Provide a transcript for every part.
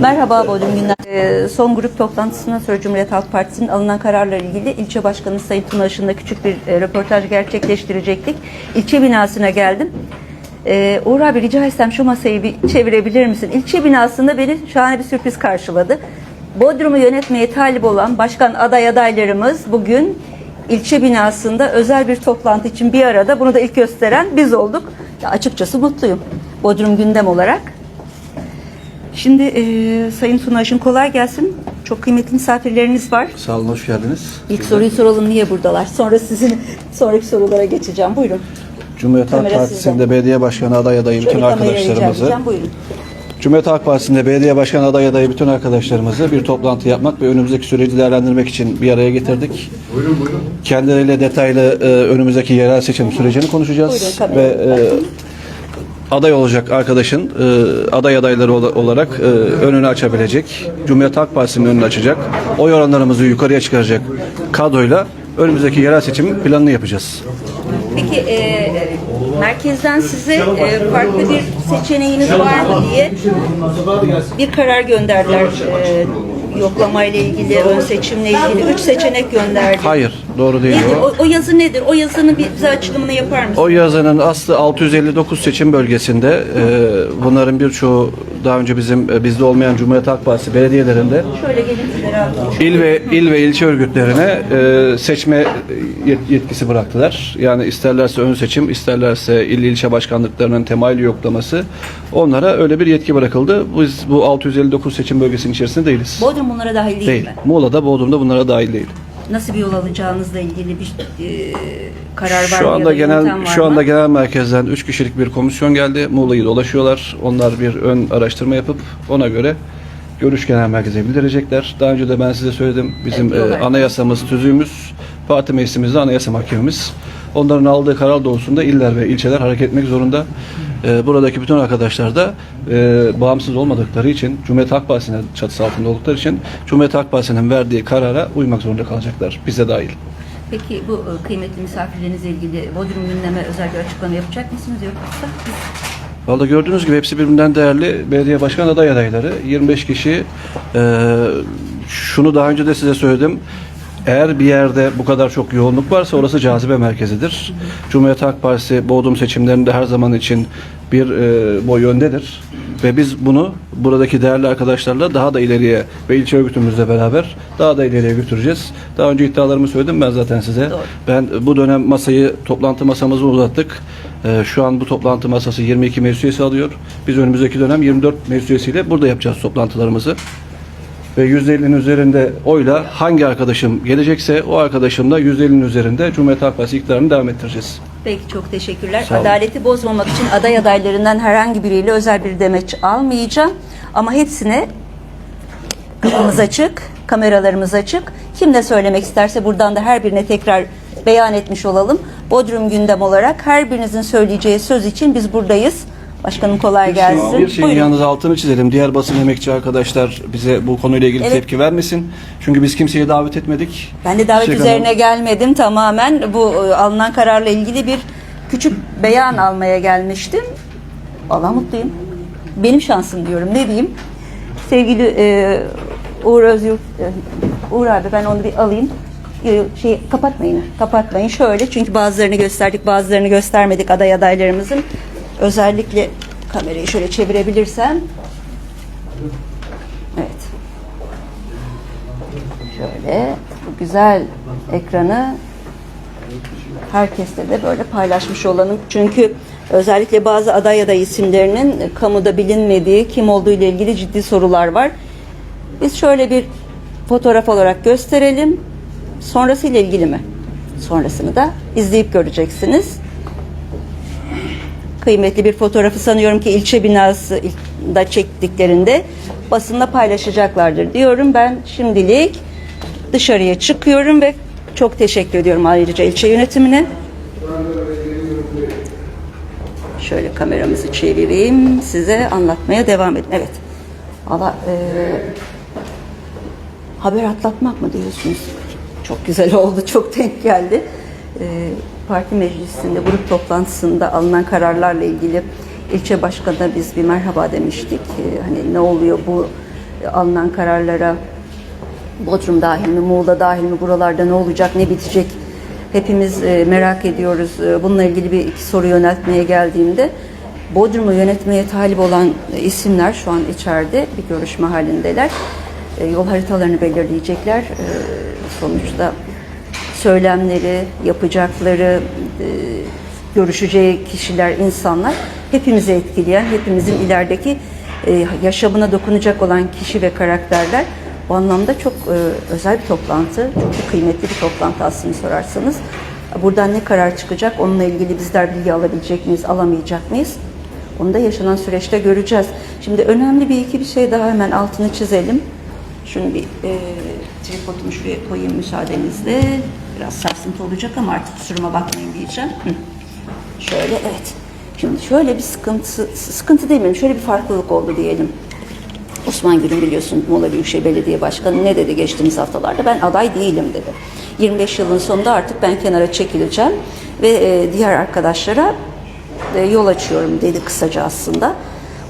Merhaba Bodrum Günler. Ee, son grup toplantısından sonra Cumhuriyet Halk Partisi'nin alınan kararla ilgili ilçe başkanı Sayın Tuna Işın'la küçük bir e, röportaj gerçekleştirecektik. İlçe binasına geldim. Ee, Uğur abi rica etsem şu masayı bir çevirebilir misin? İlçe binasında beni şahane bir sürpriz karşıladı. Bodrum'u yönetmeye talip olan başkan aday adaylarımız bugün ilçe binasında özel bir toplantı için bir arada. Bunu da ilk gösteren biz olduk. Ya açıkçası mutluyum. Bodrum gündem olarak. Şimdi e, Sayın Tunaş'ın kolay gelsin. Çok kıymetli misafirleriniz var. Sağ olun, hoş geldiniz. İlk soruyu soralım niye buradalar? Sonra sizin sonraki sorulara geçeceğim. Buyurun. Cumhuriyet Halk Kamera Partisi'nde belediye başkanı aday adayı bütün Şöyle arkadaşlarımızı. Buyurun. Cumhuriyet Halk Partisi'nde belediye başkanı aday adayı bütün arkadaşlarımızı bir toplantı yapmak ve önümüzdeki süreci değerlendirmek için bir araya getirdik. Buyurun buyurun. Kendileriyle detaylı e, önümüzdeki yerel seçim sürecini konuşacağız Buyurun, ve e, aday olacak arkadaşın e, aday adayları ola- olarak e, önünü açabilecek, Cumhuriyet Halk Partisi'nin önünü açacak, oy oranlarımızı yukarıya çıkaracak kadroyla önümüzdeki yerel seçim planını yapacağız. Peki e, merkezden size e, farklı bir seçeneğiniz var mı diye bir karar gönderdiler. E, yoklama ile ilgili, ön seçimle ilgili üç seçenek gönderdi. Hayır, doğru değil Nedir? o. O, o yazı nedir? O yazının bir bize açılımını yapar mısınız? O yazının aslı 659 seçim bölgesinde. e, bunların birçoğu daha önce bizim e, bizde olmayan Cumhuriyet Halk Partisi belediyelerinde Şöyle gelin beraber. il ve il ve ilçe örgütlerine e, seçme yet- yetkisi bıraktılar. Yani isterlerse ön seçim, isterlerse il ilçe başkanlıklarının temayülü yoklaması onlara öyle bir yetki bırakıldı. Biz bu 659 seçim bölgesinin içerisinde değiliz. Bodrum bunlara dahil değil, Değil. mi? Muğla'da, Bodrum'da bunlara dahil değil. Nasıl bir yol alacağınızla ilgili bir e, karar var mı Şu anda da genel var şu mı? anda genel merkezden 3 kişilik bir komisyon geldi. Muğla'yı dolaşıyorlar. Onlar bir ön araştırma yapıp ona göre görüş genel merkeze bildirecekler. Daha önce de ben size söyledim. Bizim Evet, e, anayasamız, tüzüğümüz, parti meclisimizde anayasa mahkememiz. Onların aldığı karar doğrultusunda iller ve ilçeler hareket etmek zorunda. E, buradaki bütün arkadaşlar da e, bağımsız olmadıkları için, Cumhuriyet Halk Partisi'nin çatısı altında oldukları için Cumhuriyet Halk Partisi'nin verdiği karara uymak zorunda kalacaklar. Bize dahil. Peki bu e, kıymetli misafirlerinizle ilgili Bodrum gündeme özel bir açıklama yapacak mısınız yoksa? Vallahi gördüğünüz gibi hepsi birbirinden değerli belediye başkan aday adayları. 25 kişi. Ee, şunu daha önce de size söyledim. Eğer bir yerde bu kadar çok yoğunluk varsa orası cazibe merkezidir. Cumhuriyet Halk Partisi Bodrum seçimlerinde her zaman için bir e, boy öndedir. Ve biz bunu buradaki değerli arkadaşlarla daha da ileriye ve ilçe örgütümüzle beraber daha da ileriye götüreceğiz. Daha önce iddialarımı söyledim ben zaten size. Doğru. Ben bu dönem masayı, toplantı masamızı uzattık. Ee, şu an bu toplantı masası 22 meclis üyesi alıyor. Biz önümüzdeki dönem 24 meclis üyesiyle burada yapacağız toplantılarımızı. Ve %50'nin üzerinde oyla hangi arkadaşım gelecekse o arkadaşımla %50'nin üzerinde Cumhuriyet Halk Partisi iktidarını devam ettireceğiz. Peki çok teşekkürler. Adaleti bozmamak için aday adaylarından herhangi biriyle özel bir demeç almayacağım. Ama hepsine kapımız açık, kameralarımız açık. Kim ne söylemek isterse buradan da her birine tekrar beyan etmiş olalım. Bodrum gündem olarak her birinizin söyleyeceği söz için biz buradayız. Başkanım kolay gelsin. Bir şeyin Buyurun. yalnız altını çizelim. Diğer basın emekçi arkadaşlar bize bu konuyla ilgili Evet. tepki vermesin. Çünkü biz kimseyi davet etmedik. Ben de davet Şeyh üzerine Hanım- gelmedim. Tamamen bu e, alınan kararla ilgili bir küçük beyan almaya gelmiştim. Valla mutluyum. Benim şansım diyorum. Ne diyeyim? Sevgili e, Uğur Özyurt, e, Uğur abi ben onu bir alayım. E, şey kapatmayın. Kapatmayın. Şöyle çünkü bazılarını gösterdik, bazılarını göstermedik aday adaylarımızın. Özellikle kamerayı şöyle çevirebilirsem. Evet. Şöyle bu güzel ekranı herkesle de böyle paylaşmış olalım. Çünkü özellikle bazı aday aday isimlerinin kamuda bilinmediği kim olduğu ile ilgili ciddi sorular var. Biz şöyle bir fotoğraf olarak gösterelim. Sonrası ile ilgili mi? Sonrasını da izleyip göreceksiniz. Kıymetli bir fotoğrafı sanıyorum ki ilçe binası da çektiklerinde basınla paylaşacaklardır diyorum. Ben şimdilik dışarıya çıkıyorum ve çok teşekkür ediyorum ayrıca ilçe yönetimine. Şöyle kameramızı çevireyim. Size anlatmaya devam edin. Evet. Valla e, haber atlatmak mı diyorsunuz? Çok güzel oldu. Çok denk geldi. E, parti meclisinde, grup toplantısında alınan kararlarla ilgili ilçe başkanına biz bir merhaba demiştik. E, hani ne oluyor bu e, alınan kararlara, Bodrum dahil mi, Muğla dahil mi, buralarda ne olacak, ne bitecek hepimiz e, merak ediyoruz. E, bununla ilgili bir iki soru yöneltmeye geldiğimde Bodrum'u yönetmeye talip olan isimler şu an içeride bir görüşme halindeler. Yol haritalarını belirleyecekler. Sonuçta söylemleri, yapacakları, e, görüşeceği kişiler, insanlar hepimizi etkileyen, hepimizin ilerideki e, yaşamına dokunacak olan kişi ve karakterler. Bu anlamda çok e, özel bir toplantı, çok da kıymetli bir toplantı aslında sorarsanız. Buradan ne karar çıkacak, onunla ilgili bizler bilgi alabilecek miyiz, alamayacak mıyız? Onu da yaşanan süreçte göreceğiz. Şimdi önemli bir iki bir şey daha hemen altını çizelim. Şunu bir e, tripodumu şuraya koyayım müsaadenizle. Biraz sarsıntı olacak ama artık kusuruma bakmayın diyeceğim. Şöyle evet. Şimdi şöyle bir sıkıntı, sıkıntı demeyelim, şöyle bir farklılık oldu diyelim. Osman Gül'ün biliyorsun Muğla Büyükşehir Belediye Başkanı ne dedi geçtiğimiz haftalarda? Ben aday değilim dedi. 25 yılın sonunda artık ben kenara çekileceğim ve e, diğer arkadaşlara e, yol açıyorum dedi kısaca aslında.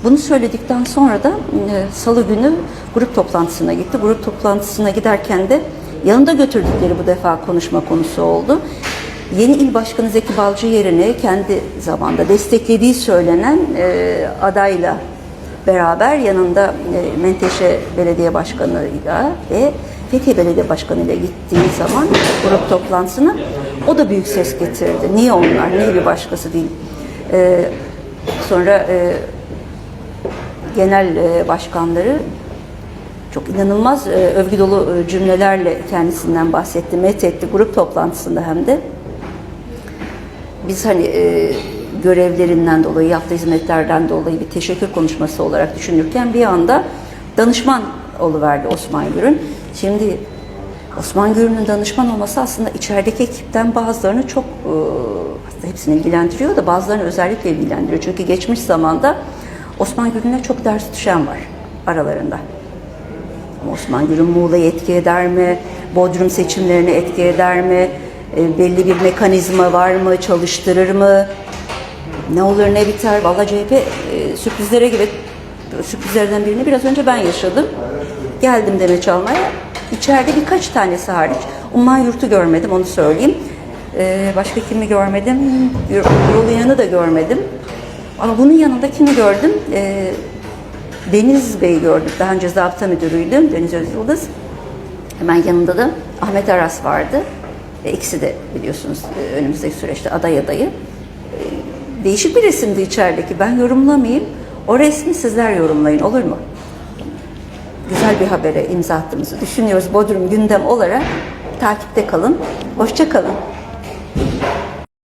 Bunu söyledikten sonra da e, salı günü grup toplantısına gitti. Grup toplantısına giderken de yanında götürdükleri bu defa konuşma konusu oldu. Yeni il başkanı Zeki Balcı yerine kendi zamanda desteklediği söylenen e, adayla beraber yanında e, Menteşe Belediye Başkanı'yla ve Fethiye Belediye Başkanı ile gittiği zaman grup toplantısına o da büyük ses getirdi. Niye onlar, niye bir başkası değil. E, sonra e, genel e, başkanları çok inanılmaz e, övgü dolu e, cümlelerle kendisinden bahsetti, methetti grup toplantısında hem de. Biz hani e, görevlerinden dolayı, yaptığı hizmetlerden dolayı bir teşekkür konuşması olarak düşünürken bir anda danışman oluverdi Osman Gür'ün. Şimdi Osman Gür'ün danışman olması aslında içerideki ekipten bazılarını çok, e, aslında hepsini ilgilendiriyor da bazılarını özellikle ilgilendiriyor. Çünkü geçmiş zamanda Osman Gür'üne çok ders düşen var aralarında. Osman Gür'ün Muğla'yı etki eder mi? Bodrum seçimlerini etki eder mi? E, belli bir mekanizma var mı? Çalıştırır mı? Ne olur ne biter? Valla CHP e, sürprizlere gibi sürprizlerden birini biraz önce ben yaşadım. Geldim demeç almaya. İçeride birkaç tanesi hariç. Umman Yurt'u görmedim onu söyleyeyim. E, başka kimi görmedim? Yolun yanı da görmedim. Ama bunun yanında kimi gördüm? E, Deniz Bey'i gördük. Daha önce zabıta müdürüydüm. Deniz Özyıldız. Hemen yanında da Ahmet Aras vardı. E, ikisi de biliyorsunuz e, önümüzdeki süreçte aday adayı. E, değişik bir resimdi içerideki. Ben yorumlamayayım. O resmi sizler yorumlayın olur mu? Güzel bir habere imza attığımızı düşünüyoruz. Bodrum gündem olarak takipte kalın. Hoşça kalın.